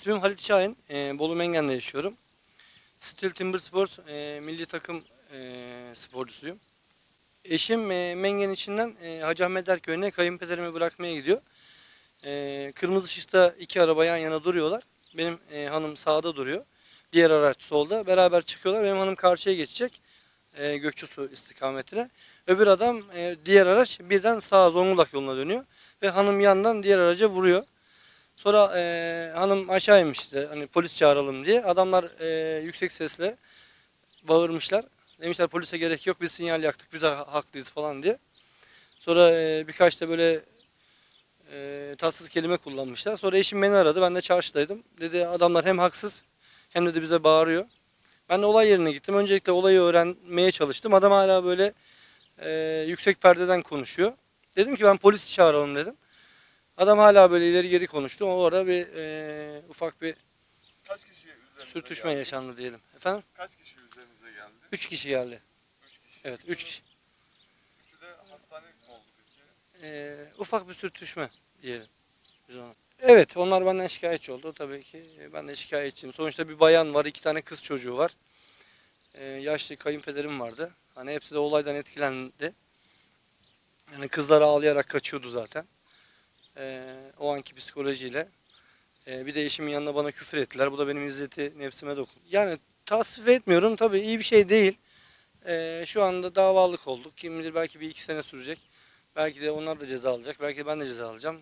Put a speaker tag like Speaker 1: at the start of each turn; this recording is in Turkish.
Speaker 1: İsmim Halit Şahin. E, Bolu Mengen'de yaşıyorum. Steel Timber Sports e, milli takım e, sporcusuyum. Eşim e, Mengen içinden e, Hacı Ahmet Erköy'üne kayınpederimi bırakmaya gidiyor. E, kırmızı ışıkta iki araba yan yana duruyorlar. Benim e, hanım sağda duruyor. Diğer araç solda. Beraber çıkıyorlar. Benim hanım karşıya geçecek. E, Gökçesu istikametine. Öbür adam e, diğer araç birden sağa Zonguldak yoluna dönüyor. Ve hanım yandan diğer araca vuruyor. Sonra e, hanım aşağı inmiş işte hani polis çağıralım diye. Adamlar e, yüksek sesle bağırmışlar. Demişler polise gerek yok biz sinyal yaktık biz ha- haklıyız falan diye. Sonra e, birkaç da böyle e, tatsız kelime kullanmışlar. Sonra eşim beni aradı ben de çarşıdaydım. Dedi adamlar hem haksız hem de bize bağırıyor. Ben de olay yerine gittim. Öncelikle olayı öğrenmeye çalıştım. Adam hala böyle e, yüksek perdeden konuşuyor. Dedim ki ben polisi çağıralım dedim. Adam hala böyle ileri geri konuştu. O arada bir e, ufak bir
Speaker 2: Kaç kişi üzerinize
Speaker 1: sürtüşme
Speaker 2: geldi?
Speaker 1: yaşandı diyelim. Efendim?
Speaker 2: Kaç kişi üzerinize geldi?
Speaker 1: Üç kişi geldi.
Speaker 2: Üç kişi.
Speaker 1: Evet, üç kişi.
Speaker 2: Üçü de hastanelik mi oldu peki?
Speaker 1: E, ufak bir sürtüşme diyelim. Biz ona. Evet, onlar benden şikayetçi oldu. Tabii ki e, ben de şikayetçiyim. Sonuçta bir bayan var, iki tane kız çocuğu var. E, yaşlı kayınpederim vardı. Hani hepsi de olaydan etkilendi. Yani kızlar ağlayarak kaçıyordu zaten. E, o anki psikolojiyle. E, bir de eşimin yanına bana küfür ettiler. Bu da benim izzeti nefsime dokundu. Yani tasvip etmiyorum. Tabii iyi bir şey değil. E, şu anda davalık olduk. Kim bilir belki bir iki sene sürecek. Belki de onlar da ceza alacak. Belki de ben de ceza alacağım.